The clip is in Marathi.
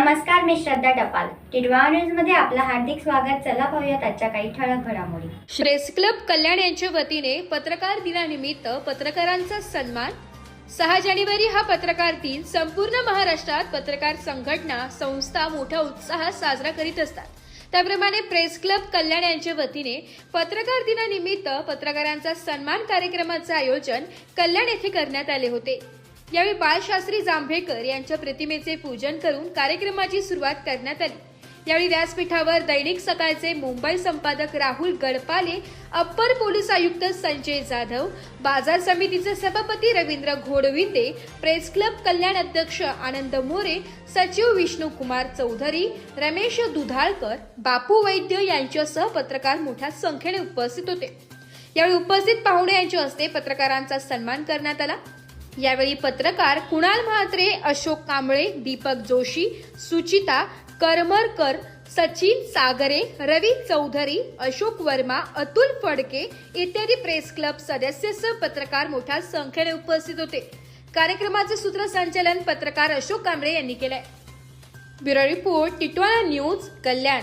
नमस्कार मी श्रद्धा टपाल. टिडवा न्यूजमध्ये आपलं हार्दिक स्वागत. चला पाहूयात आजच्या काही ठळक घडामोडी. प्रेस क्लब कल्याण यांच्या वतीने पत्रकार दिनानिमित्त पत्रकारांचा सन्मान. सहा जानेवारी हा पत्रकार दिन संपूर्ण महाराष्ट्रात पत्रकार संघटना संस्था मोठ्या उत्साहात साजरा करीत असतात. त्याप्रमाणे प्रेस क्लब कल्याण यांच्या वतीने पत्रकार दिनानिमित्त पत्रकारांचा सन्मान कार्यक्रमाचे आयोजन कल्याण येथे करण्यात आले होते. यावेळी बाळशास्त्री जांभेकर यांच्या प्रतिमेचे पूजन करून कार्यक्रमाची सुरुवात करण्यात आली. यावेळी व्यासपीठावर दैनिक सकाळचे मुंबई संपादक राहुल गडपाले अप्पर पोलीस आयुक्त संजय जाधव बाजार समितीचे सभापती रवींद्र घोडविंदे प्रेस क्लब कल्याण अध्यक्ष आनंद मोरे सचिव विष्णू कुमार चौधरी रमेश दुधाळकर बापू वैद्य यांच्यासह पत्रकार मोठ्या संख्येने उपस्थित होते. यावेळी उपस्थित पाहुणे यांच्या हस्ते पत्रकारांचा सन्मान करण्यात आला. यावेळी पत्रकार कुणाल म्हात्रे अशोक कांबळे दीपक जोशी सुचिता करमरकर सचिन सागरे रवी चौधरी अशोक वर्मा अतुल फडके इत्यादी प्रेस क्लब सदस्यसह पत्रकार मोठ्या संख्येने उपस्थित होते. कार्यक्रमाचे सूत्रसंचालन पत्रकार अशोक कांबळे यांनी केलंय. Bureau report Titwala news Kalyan.